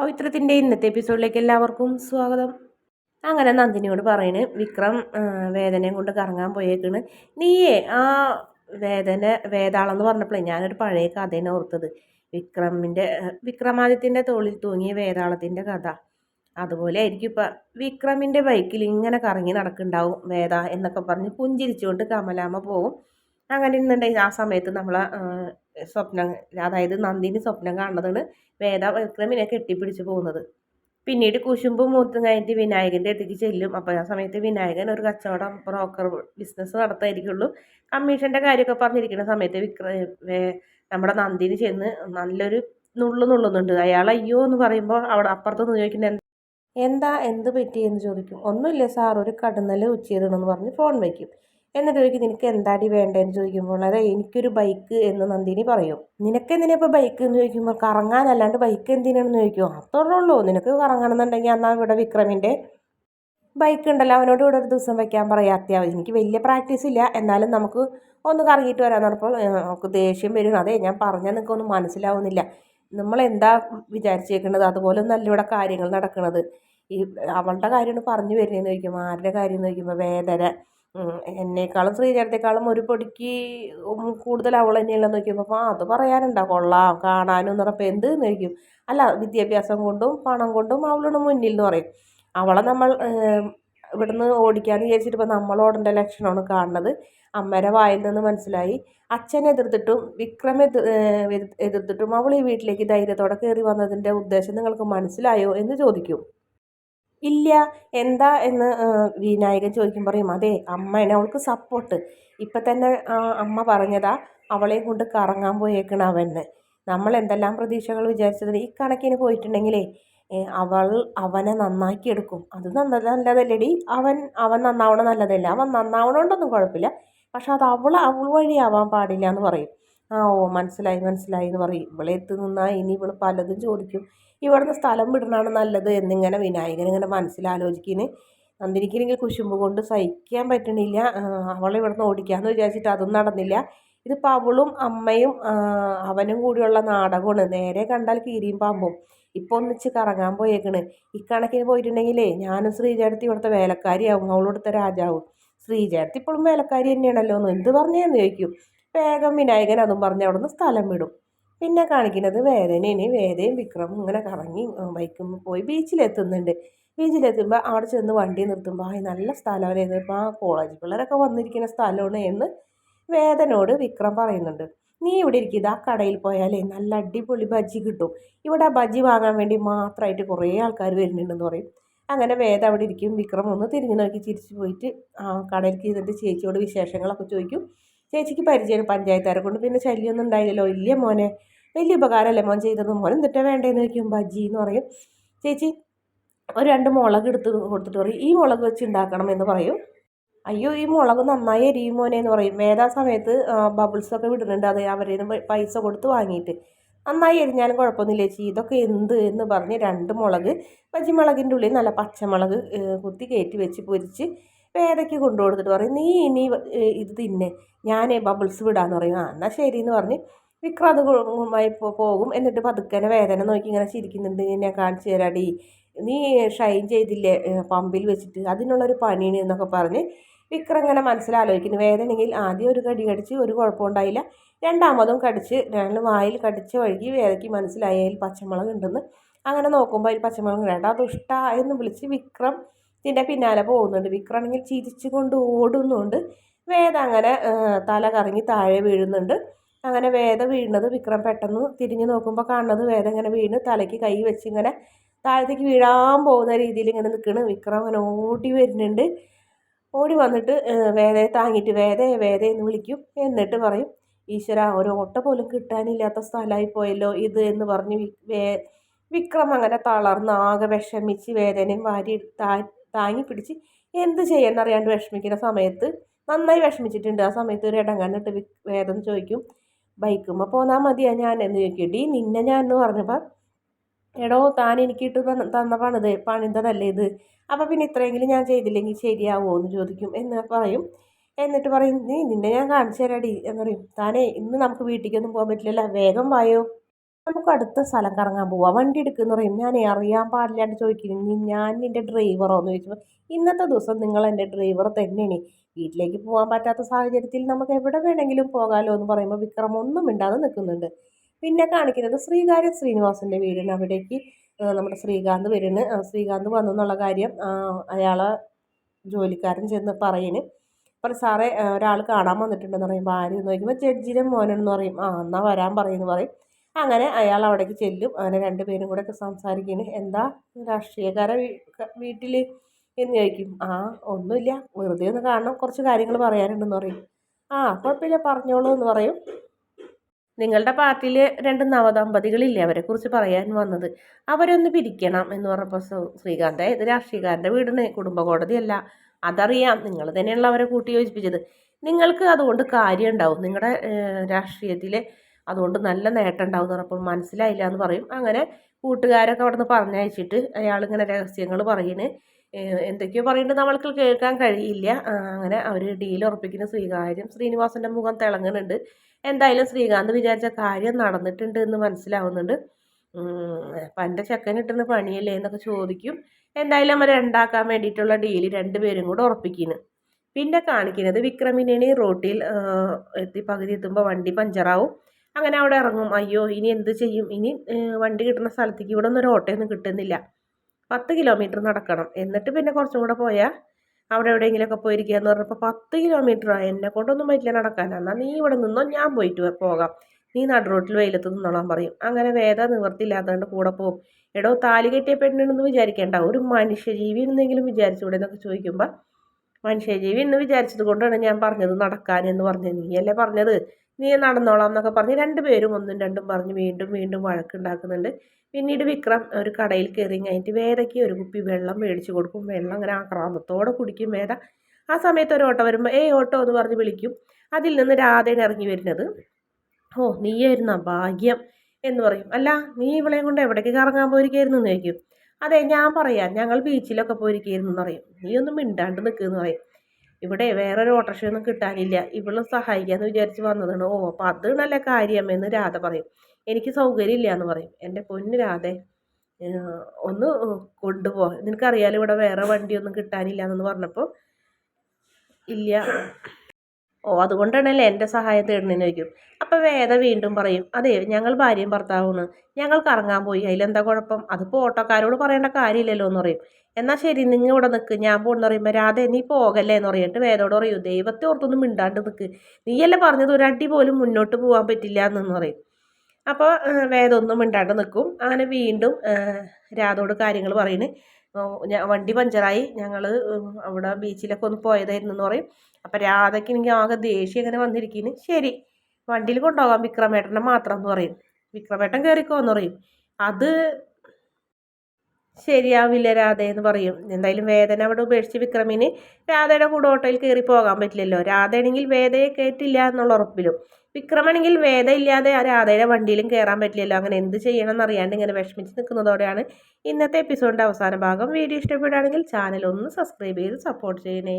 പവിത്രത്തിന്റെ ഇന്നത്തെ എപ്പിസോഡിലേക്ക് എല്ലാവർക്കും സ്വാഗതം. അങ്ങനെ നന്ദിനിയോട് പറയണ് വിക്രം വേദനയും കൊണ്ട് കറങ്ങാൻ പോയേക്കാണ്. നീയേ ആ വേദന വേതാളെന്ന് പറഞ്ഞപ്പോഴേ ഞാനൊരു പഴയ കഥേനെ ഓർത്തത്. വിക്രമിന്റെ വിക്രമാദിത്യന്റെ തോളിൽ തൂങ്ങിയ വേതാളത്തിന്റെ കഥ. അതുപോലെ ആയിരിക്കും ഇപ്പം വിക്രമിന്റെ ബൈക്കിൽ ഇങ്ങനെ കറങ്ങി നടക്കുന്നുണ്ടാവും വേദ എന്നൊക്കെ പറഞ്ഞ് പുഞ്ചിരിച്ചുകൊണ്ട് കമലാമ്മ പോവും. അങ്ങനെ ഇന്നുണ്ടെങ്കിൽ ആ സമയത്ത് നമ്മൾ സ്വപ്നം അതായത് നന്ദിനി സ്വപ്നം കാണുന്നതാണ് വേദ വിക്രമിനെ കെട്ടിപ്പിടിച്ച് പോകുന്നത്. പിന്നീട് കുശുമ്പും മൂത്തും കഴിഞ്ഞിട്ട് വിനായകന്റെ അടുത്തേക്ക് ചെല്ലും. അപ്പോൾ ആ സമയത്ത് വിനായകൻ ഒരു കച്ചവടം ബ്രോക്കർ ബിസിനസ് നടത്തായിരിക്കുള്ളൂ കമ്മീഷന്റെ കാര്യമൊക്കെ പറഞ്ഞിരിക്കുന്ന സമയത്ത് വിക്ര നമ്മുടെ നന്ദിനി ചെന്ന് നല്ലൊരു നുള്ളു നുള്ളുന്നുണ്ട്. അയാൾ അയ്യോ എന്ന് പറയുമ്പോൾ അവിടെ അപ്പുറത്ത് നിന്ന് എന്താ എന്താ എന്ത് പറ്റിയെന്ന് ചോദിക്കും. ഒന്നുമില്ല സാർ ഒരു കടന്നൽ ഉച്ചയിടണമെന്ന് പറഞ്ഞ് ഫോൺ വയ്ക്കും എന്നിട്ട് ചോദിക്കും നിനക്ക് എന്താടി വേണ്ടതെന്ന് ചോദിക്കുമ്പോൾ അതെ എനിക്കൊരു ബൈക്ക് എന്ന് നന്ദിനി പറയും. നിനക്ക് എന്തിനാ ഇപ്പോൾ ബൈക്ക് എന്ന് ചോദിക്കുമ്പോൾ? കറങ്ങാനല്ലാണ്ട് ബൈക്ക് എന്തിനാണെന്ന് ചോദിക്കും അത്രേ നിനക്ക് കറങ്ങണമെന്നുണ്ടെങ്കിൽ എന്നാൽ ഇവിടെ വിക്രമിന്റെ ബൈക്ക് ഉണ്ടല്ലോ. അവനോട് ഇവിടെ ഒരു ദിവസം വയ്ക്കാൻ പറയാം. അത്യാവശ്യം എനിക്ക് വലിയ പ്രാക്ടീസ് ഇല്ല. എന്നാലും നമുക്ക് ഒന്ന് കറങ്ങിയിട്ട് വരാൻ പറഞ്ഞപ്പോൾ നമുക്ക് ദേഷ്യം വരും. അതെ ഞാൻ പറഞ്ഞാൽ നിനക്കൊന്നും മനസ്സിലാവുന്നില്ല. നമ്മൾ എന്താ വിചാരിച്ചേക്കുന്നത് അതുപോലെ ഒന്നല്ല ഇവിടെ കാര്യങ്ങൾ നടക്കുന്നത് ഈ അവളുടെ കാര്യമാണ് പറഞ്ഞു വരുന്നതെന്ന് ചോദിക്കുമ്പോൾ ആരുടെ കാര്യം എന്ന് ചോദിക്കുമ്പോൾ വേദന എന്നേക്കാളും ശ്രീചേട്ടത്തെക്കാളും ഒരു പൊടിക്ക് കൂടുതൽ അവൾ തന്നെയല്ലെന്ന് നോക്കിയപ്പോൾ ആ അത് പറയാനുണ്ടോ കൊള്ളാം കാണാനും എന്ന് പറഞ്ഞപ്പോൾ എന്ത് എന്ന് ചോദിക്കും. അല്ല വിദ്യാഭ്യാസം കൊണ്ടും പണം കൊണ്ടും അവളോട് മുന്നിൽ എന്ന് പറയും. അവളെ നമ്മൾ ഇവിടുന്ന് ഓടിക്കാൻ വിചാരിച്ചിട്ട് ഇപ്പോൾ നമ്മൾ ഓടേണ്ട ലക്ഷണമാണ് കാണുന്നത്. അമ്മയുടെ വായിൽ നിന്ന് മനസ്സിലായി. അച്ഛൻ എതിർത്തിട്ടും വിക്രം എതിർത്തിട്ടും അവൾ ഈ വീട്ടിലേക്ക് ധൈര്യത്തോടെ കയറി വന്നതിന്റെ ഉദ്ദേശം നിങ്ങൾക്ക് മനസ്സിലായോ എന്ന് ചോദിക്കും. ഇല്ല എന്താ എന്ന് വിനായകൻ ചോദിക്കും പറയും അതെ അമ്മയാണ് അവൾക്ക് സപ്പോർട്ട് ഇപ്പം തന്നെ അമ്മ പറഞ്ഞതാ അവളെയും കൊണ്ട് കറങ്ങാൻ പോയേക്കണ അവന്. നമ്മൾ എന്തെല്ലാം പ്രതീക്ഷകൾ വിചാരിച്ചത് ഈ കണക്കിന് പോയിട്ടുണ്ടെങ്കിലേ അവൾ അവനെ നന്നാക്കി എടുക്കും. അത് നല്ലതല്ലേടി. അവൻ അവൻ നന്നാവണം നല്ലതല്ല. അവൻ നന്നാവണോണ്ടൊന്നും കുഴപ്പമില്ല. പക്ഷെ അത് അവൾ അവൾ വഴിയാവാൻ പാടില്ല എന്ന് പറയും. ആ ഓ മനസ്സിലായി മനസ്സിലായി എന്ന് പറയും. ഇവളെ എത്തി നിന്നാൽ ഇനി ഇവൾ പലതും ചോദിക്കും. ഇവിടുന്ന് സ്ഥലം വിടണമാണ് നല്ലത് എന്നിങ്ങനെ വിനായകൻ ഇങ്ങനെ മനസ്സിലാലോചിക്കുന്നു നന്ദിനിക്കിനെങ്കിൽ കുശുമ്പ് കൊണ്ട് സഹിക്കാൻ പറ്റണില്ല. അവളെ ഇവിടുന്ന് ഓടിക്കാമെന്ന് വിചാരിച്ചിട്ട് അതും നടന്നില്ല. ഇതിപ്പോൾ അവളും അമ്മയും അവനും കൂടിയുള്ള നാടകമാണ്. നേരെ കണ്ടാൽ കീരിയും പാമ്പും. ഇപ്പോൾ ഒന്നിച്ച് കറങ്ങാൻ പോയേക്കണ്. ഇക്കണക്കിന് പോയിട്ടുണ്ടെങ്കിലേ ഞാനും ശ്രീചേട്ടത്തി ഇവിടുത്തെ വേലക്കാരിയാവും. അവളിവിടുത്തെ രാജാവും. ശ്രീചേട്ടത്തി ഇപ്പോഴും വേലക്കാരി തന്നെയാണല്ലോ എന്ന് എന്ത് പറഞ്ഞേന്ന് ചോദിക്കും. വേഗം വിനായകൻ അതും പറഞ്ഞ് അവിടുന്ന് സ്ഥലം വിടും. പിന്നെ കാണിക്കുന്നത് വേദനേനെ വേദയും വിക്രമും ഇങ്ങനെ കറങ്ങി ബൈക്കും പോയി ബീച്ചിലെത്തുന്നുണ്ട്. ബീച്ചിലെത്തുമ്പോൾ അവിടെ ചെന്ന് വണ്ടി നിർത്തുമ്പോൾ ആ നല്ല സ്ഥലമാണ് ഇപ്പോൾ ആ കോളേജ് പിള്ളേരൊക്കെ വന്നിരിക്കുന്ന സ്ഥലമാണ് എന്ന് വേദനോട് വിക്രം പറയുന്നുണ്ട്. നീ ഇവിടെ ഇരിക്കുക ആ കടയിൽ പോയാലേ നല്ല അടിപൊളി ബജ്ജി കിട്ടും. ഇവിടെ ആ ബജ്ജി വാങ്ങാൻ വേണ്ടി മാത്രമായിട്ട് കുറേ ആൾക്കാർ വരുന്നുണ്ടെന്ന് പറയും. അങ്ങനെ വേദ അവിടെ ഇരിക്കും. വിക്രം ഒന്ന് തിരിഞ്ഞു നോക്കി ചിരിച്ചു പോയിട്ട് ആ കടയിലേക്ക് ഇരുന്നിട്ട് ചേച്ചിയോട് വിശേഷങ്ങളൊക്കെ ചോദിക്കും. ചേച്ചിക്ക് പരിചയം പഞ്ചായത്തുകാരെ കൊണ്ട് പിന്നെ ശല്യമൊന്നും ഉണ്ടായില്ലല്ലോ. ഇല്ല മോനെ. വലിയ ഉപകാരമല്ലേ മോൻ ചെയ്തത്? മോൻ എന്തിട്ടാ വേണ്ടതെന്ന് ചോദിക്കും. ബജി എന്ന് പറയും. ചേച്ചി ഒരു രണ്ട് മുളക് എടുത്ത് കൊടുത്തിട്ട് പറയും. ഈ മുളക് വെച്ച് ഉണ്ടാക്കണം എന്ന് പറയും. അയ്യോ ഈ മുളക് നന്നായി എരിയും മോനെ എന്ന് പറയും. വേദാ സമയത്ത് ബബിൾസൊക്കെ വിടുന്നുണ്ട്. അത് അവരെ പൈസ കൊടുത്ത് വാങ്ങിയിട്ട്. നന്നായി എരിഞ്ഞാലും കുഴപ്പമൊന്നുമില്ല ചേച്ചി. ഇതൊക്കെ എന്ത് എന്ന് പറഞ്ഞ് രണ്ട് മുളക് പച്ചമുളകിന്റെ ഉള്ളിൽ നല്ല പച്ചമുളക് കുത്തി കയറ്റി വെച്ച് പൊരിച്ച് വേദയ്ക്ക് കൊണ്ടു കൊടുത്തിട്ട് പറയും നീ ഇനി ഇത് തിന്നെ. ഞാൻ ബബിൾസ് വിടാന്ന് പറയും. ആ എന്നാൽ ശരി എന്ന് പറഞ്ഞ് വിക്രാന്തമായി പോകും. എന്നിട്ട് പതുക്കനെ വേദന നോക്കി ഇങ്ങനെ ചിരിക്കുന്നുണ്ട്. ഞാൻ കാണിച്ചു തരാടി. നീ ഷൈൻ ചെയ്തില്ലേ പമ്പിൽ വെച്ചിട്ട്? അതിനുള്ളൊരു പണിയാണ് എന്നൊക്കെ പറഞ്ഞ് വിക്രം ഇങ്ങനെ മനസ്സിലാലോചിക്കുന്നു. വേദനയെങ്കിൽ ആദ്യം ഒരു കടി കടിച്ച് ഒരു കുഴപ്പമുണ്ടായില്ല രണ്ടാമതും കടിച്ച് രണ്ട് വായിൽ കടിച്ച് വഴുകി വേദയ്ക്ക് മനസ്സിലായി. പച്ചമുളക് ഉണ്ടെന്ന്. അങ്ങനെ നോക്കുമ്പോൾ അതിൽ പച്ചമുളക് വേണ്ട ദുഷ്ട എന്ന് വിളിച്ച് വിക്രം ഇതിന്റെ പിന്നാലെ പോകുന്നുണ്ട്. വിക്രമാണെങ്കിൽ ചിരിച്ചുകൊണ്ട് ഓടുന്നുണ്ട്. വേദ അങ്ങനെ തല കറങ്ങി താഴെ വീഴുന്നുണ്ട്. അങ്ങനെ വേദ വീഴുന്നത് വിക്രം പെട്ടെന്ന് തിരിഞ്ഞു നോക്കുമ്പോൾ കാണുന്നത് വേദ ഇങ്ങനെ വീണ് തലയ്ക്ക് കൈ വെച്ച് ഇങ്ങനെ താഴത്തേക്ക് വീഴാൻ പോകുന്ന രീതിയിൽ ഇങ്ങനെ നിൽക്കണ്. വിക്രം അങ്ങനെ ഓടി വരുന്നുണ്ട്. ഓടി വന്നിട്ട് വേദയെ താങ്ങിയിട്ട് വേദയെ വേദ എന്ന് വിളിക്കും. എന്നിട്ട് പറയും ഈശ്വര ഒരു ഓട്ട പോലും കിട്ടാനില്ലാത്ത സ്ഥലമായി പോയല്ലോ ഇത് എന്ന് പറഞ്ഞ് വേ വിക്രം അങ്ങനെ തളർന്ന് ആകെ വിഷമിച്ച് വേദനയും വാരി താങ്ങി പിടിച്ച് എന്ത് ചെയ്യാന്നറിയാണ്ട് വിഷമിക്കുന്ന സമയത്ത് നന്നായി വിഷമിച്ചിട്ടുണ്ട്. ആ സമയത്ത് ഒരു ഇടം കണ്ടിട്ട് വേദം ചോദിക്കും ബൈക്കുമ്പോൾ പോന്നാൽ മതിയാ ഞാൻ എന്ന് ചോദിക്കും. ഡി നിന്നെ ഞാൻ എന്ന് പറഞ്ഞപ്പോൾ എടോ താൻ എനിക്കിട്ട് തന്ന പണിത് പണിതതല്ലേ ഇത്? അപ്പോൾ പിന്നെ ഇത്രയെങ്കിലും ഞാൻ ചെയ്തില്ലെങ്കിൽ ശരിയാവുമോ എന്ന് ചോദിക്കും. എന്ന് പറയും. എന്നിട്ട് പറയും നീ നിന്നെ ഞാൻ കാണിച്ചു തരാടി എന്ന് പറയും. താനേ ഇന്ന് നമുക്ക് വീട്ടിലേക്കൊന്നും പോകാൻ പറ്റില്ലല്ലോ. വേഗം വായോ. നമുക്ക് അടുത്ത സ്ഥലം കറങ്ങാൻ പോവാം. വണ്ടി എടുക്കുന്ന പറയും ഞാൻ അറിയാൻ പാടില്ലാണ്ട് ചോദിക്കുന്നു ഞാൻ നിന്റെ ഡ്രൈവറോ എന്ന് ചോദിച്ചപ്പോൾ ഇന്നത്തെ ദിവസം നിങ്ങൾ എന്റെ ഡ്രൈവർ തന്നെയാണ്. വീട്ടിലേക്ക് പോകാൻ പറ്റാത്ത സാഹചര്യത്തിൽ നമുക്ക് എവിടെ വേണമെങ്കിലും പോകാമല്ലോ എന്ന് പറയുമ്പോൾ വിക്രം ഒന്നും മിണ്ടാതെ നിൽക്കുന്നുണ്ട്. പിന്നെ കാണിക്കുന്നത് ശ്രീകാര്യ ശ്രീനിവാസന്റെ വീടിന് അവിടേക്ക് നമ്മുടെ ശ്രീകാന്ത് വരുന്നു. ശ്രീകാന്ത് വന്നു എന്നുള്ള കാര്യം അയാളെ ജോലിക്കാരൻ ചെന്ന് പറയുന്നു അപ്പോൾ സാറേ ഒരാൾ കാണാൻ വന്നിട്ടുണ്ടെന്ന് പറയുമ്പോൾ ആര് എന്ന് ചോദിക്കുമ്പോൾ ജഡ്ജിന്റെ മോനെന്ന് പറയും. ആ എന്നാൽ വരാൻ പറയുമെന്ന് പറയും. അങ്ങനെ അയാൾ അവിടേക്ക് ചെല്ലും. അങ്ങനെ രണ്ടുപേരും കൂടെ ഒക്കെ സംസാരിക്കുന്നു. എന്താ രാഷ്ട്രീയക്കാരെ വീട്ടിൽ എന്ന് ചോദിക്കും. ആ ഒന്നുമില്ല. വെറുതെ ഒന്ന് കാണണം. കുറച്ച് കാര്യങ്ങൾ പറയാനുണ്ടെന്ന് പറയും. ആ കുഴപ്പമില്ല. പറഞ്ഞോളൂ എന്ന് പറയും. നിങ്ങളുടെ പാർട്ടിയിൽ രണ്ട് നവദമ്പതികളില്ലേ അവരെക്കുറിച്ച് പറയാൻ വന്നത്. അവരൊന്ന് പിരിക്കണം എന്ന് പറഞ്ഞപ്പോൾ ശ്രീകാന്ത ഇത് രാഷ്ട്രീയക്കാരന്റെ വീടിന് കുടുംബ കോടതിയല്ല അതറിയാം. നിങ്ങൾ തന്നെയുള്ള അവരെ കൂട്ടി യോജിപ്പിച്ചത്. നിങ്ങൾക്ക് അതുകൊണ്ട് കാര്യം ഉണ്ടാവും. നിങ്ങളുടെ രാഷ്ട്രീയത്തിൽ അതുകൊണ്ട് നല്ല നേട്ടം ഉണ്ടാവും എന്ന് പറഞ്ഞപ്പോൾ മനസ്സിലായില്ല എന്ന് പറയും. അങ്ങനെ കൂട്ടുകാരൊക്കെ അവിടെ നിന്ന് പറഞ്ഞയച്ചിട്ട് അയാളിങ്ങനെ രഹസ്യങ്ങൾ പറയുന്നു എന്തൊക്കെയോ പറയുന്നത് നമ്മൾക്ക് കേൾക്കാൻ കഴിയില്ല. അങ്ങനെ അവർ ഡീൽ ഉറപ്പിക്കുന്ന. ശ്രീകാര്യം ശ്രീനിവാസന്റെ മുഖം തിളങ്ങുന്നുണ്ട്. എന്തായാലും ശ്രീകാന്ത് വിചാരിച്ച കാര്യം നടന്നിട്ടുണ്ട് എന്ന് മനസ്സിലാവുന്നുണ്ട്. അപ്പം എന്റെ ചെക്കൻ കിട്ടുന്ന പണിയല്ലേ എന്നൊക്കെ ചോദിക്കും. എന്തായാലും അവർ ഉണ്ടാക്കാൻ വേണ്ടിയിട്ടുള്ള ഡീൽ രണ്ടുപേരും കൂടെ ഉറപ്പിക്കുന്നു. പിന്നെ കാണിക്കുന്നത് വിക്രമിനെ റോട്ടിൽ എത്തി പകുതി എത്തുമ്പോൾ വണ്ടി പഞ്ചറാവും. അങ്ങനെ അവിടെ ഇറങ്ങും. അയ്യോ ഇനി എന്ത് ചെയ്യും? ഇനി വണ്ടി കിട്ടുന്ന സ്ഥലത്തേക്ക് ഇവിടെ ഒന്നും ഒരു ഓട്ടോയൊന്നും കിട്ടുന്നില്ല. പത്ത് കിലോമീറ്റർ നടക്കണം. എന്നിട്ട് പിന്നെ കുറച്ചും കൂടെ പോയാൽ അവിടെ എവിടെയെങ്കിലുമൊക്കെ പോയിരിക്കുക എന്ന് പറഞ്ഞപ്പോൾ പത്ത് കിലോമീറ്ററാണ് എന്നെ കൊണ്ടൊന്നും പറ്റില്ല നടക്കാൻ. എന്നാൽ നീ ഇവിടെ നിന്നോ ഞാൻ പോയിട്ട് പോകാം. നീ നടു റോട്ടിൽ വെയിലത്ത് നിന്നോളാൻ പറയും. അങ്ങനെ വേദ നിവർത്തില്ലാത്തതുകൊണ്ട് കൂടെ പോകും. എടോ താലി കെട്ടിയ പെണ്ണെന്ന് വിചാരിക്കേണ്ട. ഒരു മനുഷ്യജീവി എന്നെങ്കിലും വിചാരിച്ചുകൂടെ എന്നൊക്കെ ചോദിക്കുമ്പോൾ മനുഷ്യജീവി എന്ന് വിചാരിച്ചത് കൊണ്ടാണ് ഞാൻ പറഞ്ഞത് നടക്കാൻ എന്ന് പറഞ്ഞത്. നീയല്ലേ പറഞ്ഞത്? നീ നടന്നോളാം എന്നൊക്കെ പറഞ്ഞ് രണ്ടുപേരും ഒന്നും രണ്ടും പറഞ്ഞ് വീണ്ടും വീണ്ടും വഴക്കുണ്ടാക്കുന്നുണ്ട്. പിന്നീട് വിക്രം ഒരു കടയിൽ കയറി കഴിഞ്ഞിട്ട് വേദയ്ക്ക് ഒരു കുപ്പി വെള്ളം മേടിച്ചു കൊടുക്കും. വെള്ളം അങ്ങനെ ആക്രാന്തത്തോടെ കുടിക്കും വേദ. ആ സമയത്ത് ഒരു ഓട്ടോ വരുമ്പോൾ ഏയ് ഓട്ടോ എന്ന് പറഞ്ഞ് വിളിക്കും. അതിൽ നിന്ന് രാധേനെ ഇറങ്ങി വരുന്നത്. ഓ നീയായിരുന്ന ഭാഗ്യം എന്ന് പറയും. അല്ല നീ ഇവളെയും കൊണ്ട് എവിടേക്ക് കറങ്ങാൻ പോയിരിക്കായിരുന്നു? എന്ന് ചോദിക്കും. അതെ ഞാൻ പറയാം. ഞങ്ങൾ ബീച്ചിലൊക്കെ പോയിരിക്കായിരുന്നു പറയും. നീ ഒന്നും മിണ്ടാണ്ട് നിൽക്കുമെന്ന് പറയും. ഇവിടെ വേറൊരു ഓട്ടോറിക്ഷയൊന്നും കിട്ടാനില്ല. ഇവളും സഹായിക്കാമെന്ന് വിചാരിച്ച് വന്നതാണ്. ഓ അപ്പം കാര്യം എന്ന് രാധ പറയും. എനിക്ക് സൗകര്യമില്ല എന്ന് പറയും. എന്റെ പൊന്ന് രാധേ ഒന്ന് കൊണ്ടുപോ. നിനക്കറിയാലോ ഇവിടെ വേറെ വണ്ടിയൊന്നും കിട്ടാനില്ല എന്ന് പറഞ്ഞപ്പോൾ ഇല്ല. ഓ അതുകൊണ്ടാണല്ലേ എന്റെ സഹായം തേടുന്നതിന് വയ്ക്കും അപ്പോൾ വേദ വീണ്ടും പറയും അതെ ഞങ്ങൾ ഭാര്യയും ഭർത്താവുമാണ്. ഞങ്ങൾ കറങ്ങാൻ പോയി. അതിലെന്താ കുഴപ്പം? അതിപ്പോൾ ഓട്ടോക്കാരോട് പറയേണ്ട കാര്യമില്ലല്ലോ എന്ന് പറയും. എന്നാൽ ശരി നിങ്ങൾ ഇവിടെ നിൽക്ക് ഞാൻ പോകുന്ന പറയുമ്പോൾ രാധ നീ പോകല്ലേ എന്ന് പറഞ്ഞിട്ട് വേദോട് പറയൂ ദൈവത്തെ ഓർത്തൊന്നും മിണ്ടാണ്ട് നിൽക്ക് നീയല്ലേ പറഞ്ഞത് ഒരു അടി പോലും മുന്നോട്ട് പോകാൻ പറ്റില്ല എന്ന് പറയും. അപ്പോൾ വേദമൊന്നും മിണ്ടാണ്ട് നിൽക്കും അങ്ങനെ വീണ്ടും രാധോട് കാര്യങ്ങൾ പറയുന്നു വണ്ടി പഞ്ചറായി. ഞങ്ങൾ അവിടെ ബീച്ചിലൊക്കെ ഒന്ന് പോയതായിരുന്നു എന്ന് പറയും. അപ്പം രാധയ്ക്ക് എനിക്ക് ആകെ ദേഷ്യം ഇങ്ങനെ വന്നിരിക്കുന്നു ശരി വണ്ടിയിൽ കൊണ്ടുപോകാം വിക്രമേട്ടനെ മാത്രം എന്ന് പറയും. വിക്രമേട്ടൻ കയറിക്കോ എന്ന് പറയും. അത് ശരിയാവില്ല രാധ എന്ന് പറയും. എന്തായാലും വേദന അവിടെ ഉപേക്ഷിച്ച് വിക്രമിന് രാധയുടെ കൂടെ ഓട്ടോയിൽ കയറി പോകാൻ പറ്റില്ലല്ലോ. രാധയാണെങ്കിൽ വേദയെ കയറ്റില്ല എന്നുള്ള ഉറപ്പിലും. വിക്രമാണെങ്കിൽ വേദ ഇല്ലാതെ രാധയുടെ വണ്ടിയിലും കയറാൻ പറ്റില്ലല്ലോ. അങ്ങനെ എന്ത് ചെയ്യണം എന്നറിയാണ്ട് ഇങ്ങനെ വിഷമിച്ച് നിൽക്കുന്നതോടെയാണ് ഇന്നത്തെ എപ്പിസോഡിന്റെ അവസാന ഭാഗം. വീഡിയോ ഇഷ്ടപ്പെടുകയാണെങ്കിൽ ചാനൽ ഒന്ന് സബ്സ്ക്രൈബ് ചെയ്ത് സപ്പോർട്ട് ചെയ്യണേ.